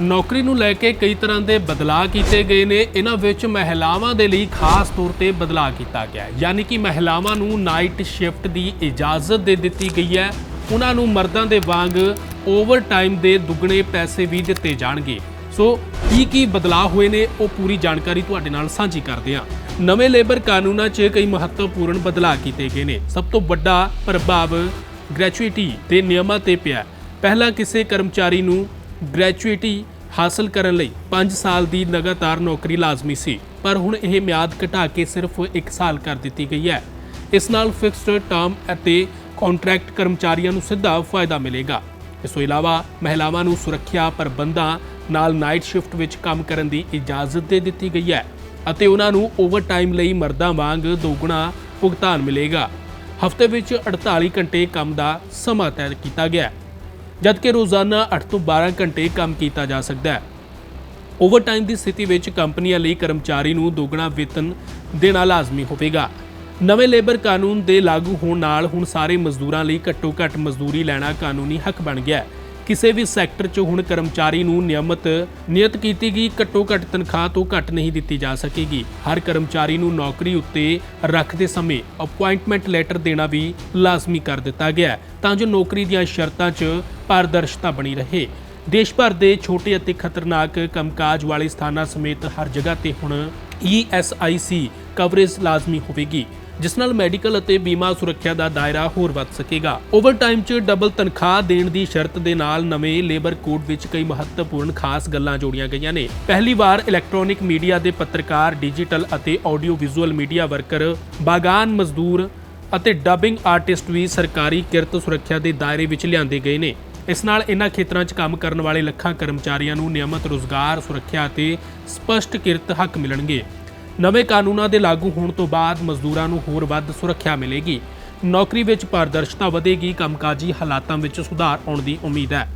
ਨੌਕਰੀ ਨੂੰ ਲੈ ਕੇ ਕਈ ਤਰ੍ਹਾਂ ਦੇ ਬਦਲਾਅ ਕੀਤੇ ਗਏ ਨੇ। ਇਹਨਾਂ ਵਿੱਚ ਮਹਿਲਾਵਾਂ ਦੇ ਲਈ ਖਾਸ ਤੌਰ ਤੇ ਬਦਲਾਅ ਕੀਤਾ ਗਿਆ ਹੈ। ਯਾਨੀ ਕਿ ਮਹਿਲਾਵਾਂ ਨੂੰ ਨਾਈਟ ਸ਼ਿਫਟ ਦੀ ਇਜਾਜ਼ਤ ਦੇ ਦਿੱਤੀ ਗਈ ਹੈ। ਉਹਨਾਂ ਨੂੰ ਮਰਦਾਂ ਦੇ ਵਾਂਗ ਓਵਰ ਟਾਈਮ ਦੇ ਦੁੱਗਣੇ ਪੈਸੇ ਵੀ ਦਿੱਤੇ ਜਾਣਗੇ। ਸੋ ਕੀ ਕੀ ਬਦਲਾਅ ਹੋਏ ਨੇ, ਉਹ ਪੂਰੀ ਜਾਣਕਾਰੀ ਤੁਹਾਡੇ ਨਾਲ ਸਾਂਝੀ ਕਰਦੇ ਹਾਂ। ਨਵੇਂ ਲੇਬਰ ਕਾਨੂੰਨਾਂ 'ਚ ਕਈ ਮਹੱਤਵਪੂਰਨ ਬਦਲਾਅ ਕੀਤੇ ਗਏ ਨੇ। ਸਭ ਤੋਂ ਵੱਡਾ ਪ੍ਰਭਾਵ ਗ੍ਰੈਚੁਇਟੀ ਦੇ ਨਿਯਮਾਂ ਤੇ ਪਿਆ ਪਹਿਲਾਂ ਕਿਸੇ ਕਰਮਚਾਰੀ ਨੂੰ ਗ੍ਰੈਜੂਏਟੀ ਹਾਸਲ ਕਰਨ ਲਈ 5 ਸਾਲ ਦੀ ਲਗਾਤਾਰ ਨੌਕਰੀ ਲਾਜ਼ਮੀ ਸੀ, ਪਰ ਹੁਣ ਇਹ ਮਿਆਦ ਘਟਾ ਕੇ ਸਿਰਫ 1 ਸਾਲ ਕਰ ਦਿੱਤੀ ਗਈ ਹੈ। ਇਸ ਨਾਲ ਫਿਕਸਡ ਟਰਮ ਅਤੇ ਕੰਟਰੈਕਟ ਕਰਮਚਾਰੀਆਂ ਨੂੰ ਸਿੱਧਾ ਫਾਇਦਾ ਮਿਲੇਗਾ। ਇਸ ਤੋਂ ਇਲਾਵਾ ਮਹਿਲਾਵਾਂ ਨੂੰ ਸੁਰੱਖਿਆ ਪ੍ਰਬੰਧਾਂ ਨਾਲ ਨਾਈਟ ਸ਼ਿਫਟ ਵਿੱਚ ਕੰਮ ਕਰਨ ਦੀ ਇਜਾਜ਼ਤ ਦੇ ਦਿੱਤੀ ਗਈ ਹੈ ਅਤੇ ਉਹਨਾਂ ਨੂੰ ਓਵਰਟਾਈਮ ਲਈ ਮਰਦਾਂ ਵਾਂਗ ਦੋਗੁਣਾ ਭੁਗਤਾਨ ਮਿਲੇਗਾ। ਹਫ਼ਤੇ ਵਿੱਚ 48 ਘੰਟੇ ਕੰਮ ਦਾ ਸਮਾਂ ਤੈਅ ਕੀਤਾ ਗਿਆ ਹੈ। ਜਦਕਿ ਰੋਜ਼ਾਨਾ 8 ਤੋਂ 12 ਘੰਟੇ ਕੰਮ ਕੀਤਾ ਜਾ ਸਕਦਾ ਹੈ। ਓਵਰਟਾਈਮ ਦੀ ਸਥਿਤੀ ਵਿੱਚ ਕੰਪਨੀਆਂ ਲਈ ਕਰਮਚਾਰੀ ਨੂੰ ਦੁੱਗਣਾ ਵੇਤਨ ਦੇਣਾ ਲਾਜ਼ਮੀ ਹੋਵੇਗਾ। ਨਵੇਂ ਲੇਬਰ ਕਾਨੂੰਨ ਦੇ ਲਾਗੂ ਹੋਣ ਨਾਲ ਹੁਣ ਸਾਰੇ ਮਜ਼ਦੂਰਾਂ ਲਈ ਘੱਟੋ-ਘੱਟ ਮਜ਼ਦੂਰੀ ਲੈਣਾ ਕਾਨੂੰਨੀ ਹੱਕ ਬਣ ਗਿਆ ਹੈ। ਕਿਸੇ ਵੀ ਸੈਕਟਰ 'ਚ ਹੁਣ ਕਰਮਚਾਰੀ ਨੂੰ ਨਿਯਮਤ ਨਿਯਤ ਕੀਤੀ ਗਈ ਘੱਟੋ-ਘੱਟ ਤਨਖਾਹ ਤੋਂ ਘੱਟ ਨਹੀਂ ਦਿੱਤੀ ਜਾ ਸਕੇਗੀ। ਹਰ ਕਰਮਚਾਰੀ ਨੂੰ ਨੌਕਰੀ ਉੱਤੇ ਰੱਖਦੇ ਸਮੇਂ ਅਪਾਇੰਟਮੈਂਟ ਲੈਟਰ ਦੇਣਾ ਵੀ ਲਾਜ਼ਮੀ ਕਰ ਦਿੱਤਾ ਗਿਆ ਤਾਂ ਜੋ ਨੌਕਰੀ ਦੀਆਂ ਸ਼ਰਤਾਂ 'ਚ ਪਾਰਦਰਸ਼ਤਾ ਬਣੀ ਰਹੇ। ਦੇਸ਼ ਭਰ ਦੇ ਛੋਟੇ ਅਤੇ ਖਤਰਨਾਕ ਕੰਮਕਾਜ ਵਾਲੇ ਸਥਾਨਾਂ ਸਮੇਤ ਹਰ ਜਗ੍ਹਾ ਤੇ ਹੁਣ ESIC ਕਵਰੇਜ ਲਾਜ਼ਮੀ ਹੋਵੇਗੀ, ਜਿਸ ਨਾਲ ਮੈਡੀਕਲ ਅਤੇ ਬੀਮਾ ਸੁਰੱਖਿਆ ਦਾ ਦਾਇਰਾ ਹੋਰ ਵੱਧ ਸਕੇਗਾ। ਓਵਰਟਾਈਮ 'ਚ ਡਬਲ ਤਨਖਾਹ ਦੇਣ ਦੀ ਸ਼ਰਤ ਦੇ ਨਾਲ ਨਵੇਂ ਲੇਬਰ ਕੋਡ ਵਿੱਚ ਕਈ ਮਹੱਤਵਪੂਰਨ ਖਾਸ ਗੱਲਾਂ ਜੋੜੀਆਂ ਗਈਆਂ ਨੇ। ਪਹਿਲੀ ਵਾਰ ਇਲੈਕਟ੍ਰੋਨਿਕ ਮੀਡੀਆ ਦੇ ਪੱਤਰਕਾਰ, ਡਿਜੀਟਲ ਅਤੇ ਆਡੀਓ ਵਿਜ਼ੂਅਲ ਮੀਡੀਆ ਵਰਕਰ, ਬਾਗਾਨ ਮਜ਼ਦੂਰ ਅਤੇ ਡਬਿੰਗ ਆਰਟਿਸਟ ਵੀ ਸਰਕਾਰੀ ਕਿਰਤ ਸੁਰੱਖਿਆ ਦੇ ਦਾਇਰੇ ਵਿੱਚ ਲਿਆਂਦੇ ਗਏ ਨੇ। ਇਸ ਨਾਲ ਇਨ੍ਹਾਂ ਖੇਤਰਾਂ 'ਚ ਕੰਮ ਕਰਨ ਵਾਲੇ ਲੱਖਾਂ ਕਰਮਚਾਰੀਆਂ ਨੂੰ ਨਿਯਮਤ ਰੋਜ਼ਗਾਰ, ਸੁਰੱਖਿਆ ਅਤੇ ਸਪਸ਼ਟ ਕਿਰਤ ਹੱਕ ਮਿਲਣਗੇ। ਨਵੇਂ ਕਾਨੂੰਨਾਂ ਦੇ ਲਾਗੂ ਹੋਣ ਤੋਂ ਬਾਅਦ ਮਜ਼ਦੂਰਾਂ ਨੂੰ ਹੋਰ ਵੱਧ ਸੁਰੱਖਿਆ ਮਿਲੇਗੀ। ਨੌਕਰੀ ਵਿੱਚ ਪਾਰਦਰਸ਼ਤਾ ਵਧੇਗੀ, ਕੰਮਕਾਜੀ ਹਾਲਾਤਾਂ ਵਿੱਚ ਸੁਧਾਰ ਆਉਣ ਦੀ ਉਮੀਦ ਹੈ।